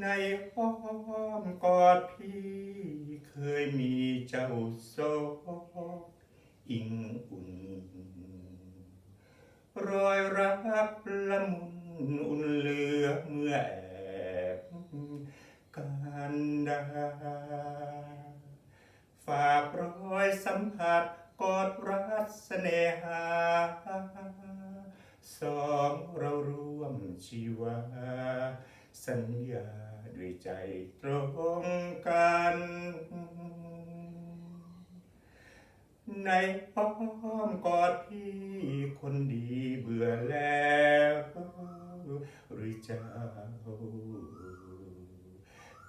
ในอ้อมกอดพี่เคยมีเจ้าโซอิงอุ่น รอยรักละมุนอุ่นเหลือเมื่อแอบกันดาฝากรอยสัมผัสกอดรักเสน่หา สองเราร่วมชีวา สัญญาด้วยใจตรงกัน ในอ้อมกอดพี่คนดีเบื่อแล้วหรือเจ้า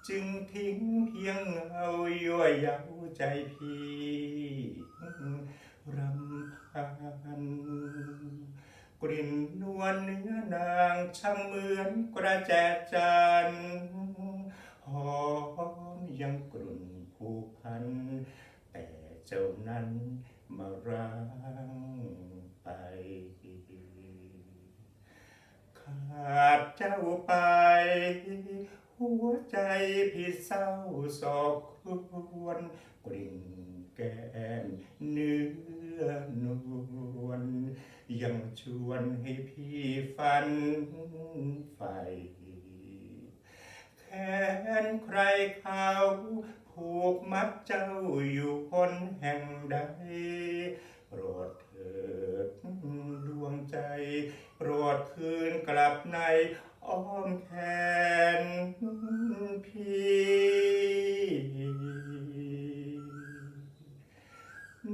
จึงทิ้งเพียงเงาย่วเย้าใจพี่รำพัน กลิ่นนวลเนื้อนางช่างเหมือนกระแจจันทร์หอมยังกลุ่นผูกพัน แต่เจ้านั้นมาร้างไป ขาดเจ้าไป หัวใจพี่เศร้าโศกควญกลิ่นแก้มเนื้อนวลยัง ชวนให้พี่ฝันใฝ่แค้นใครเขาผูกมัดเจ้าอยู่คนแห่งใด โปรดเถิดดวงใจ โปรดคืนกลับในอ้อมแขนพี่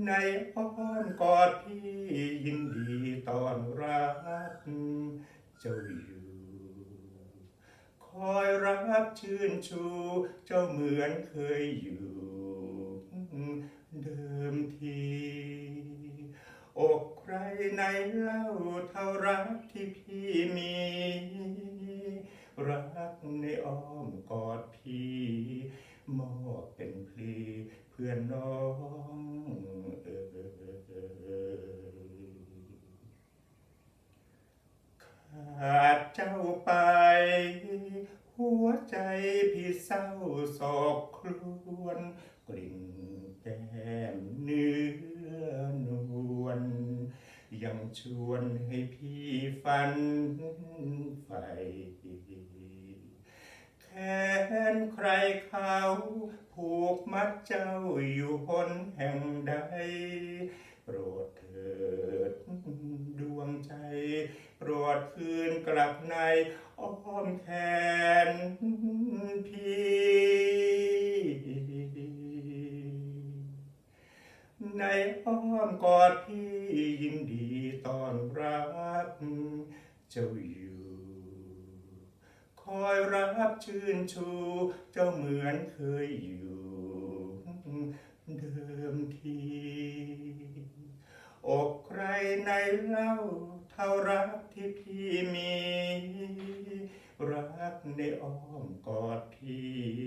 ในอ้อมกอดพี่ยินดีตอนรับเจ้าอยู่ คอยรับชื่นชู เจ้าเหมือนเคยอยู่ เดิมทีอกใครในเล่าเท่ารักที่พี่มี รักในอ้อมกอดพี่ มอบเป็นพลีเพื่อนน้อง พี่เศร้าโศกครวญกลิ่นแก้มเนื้อนวลยังชวนให้พี่ฝันใฝ่แค้นใครเขาผูกมัดเจ้าอยู่หนแห่งใด โปรดเถิดดวงใจ โปรดคืนกลับในอ้อมแขนพี่ในอ้อมกอดพี่ยินดีต้อนรับเจ้าอยู่ คอยรับชื่นชูเจ้าเหมือนเคยอยู่ เดิมที อกใครในเล่าเท่ารักที่พี่มี รักในอ้อมกอดพี่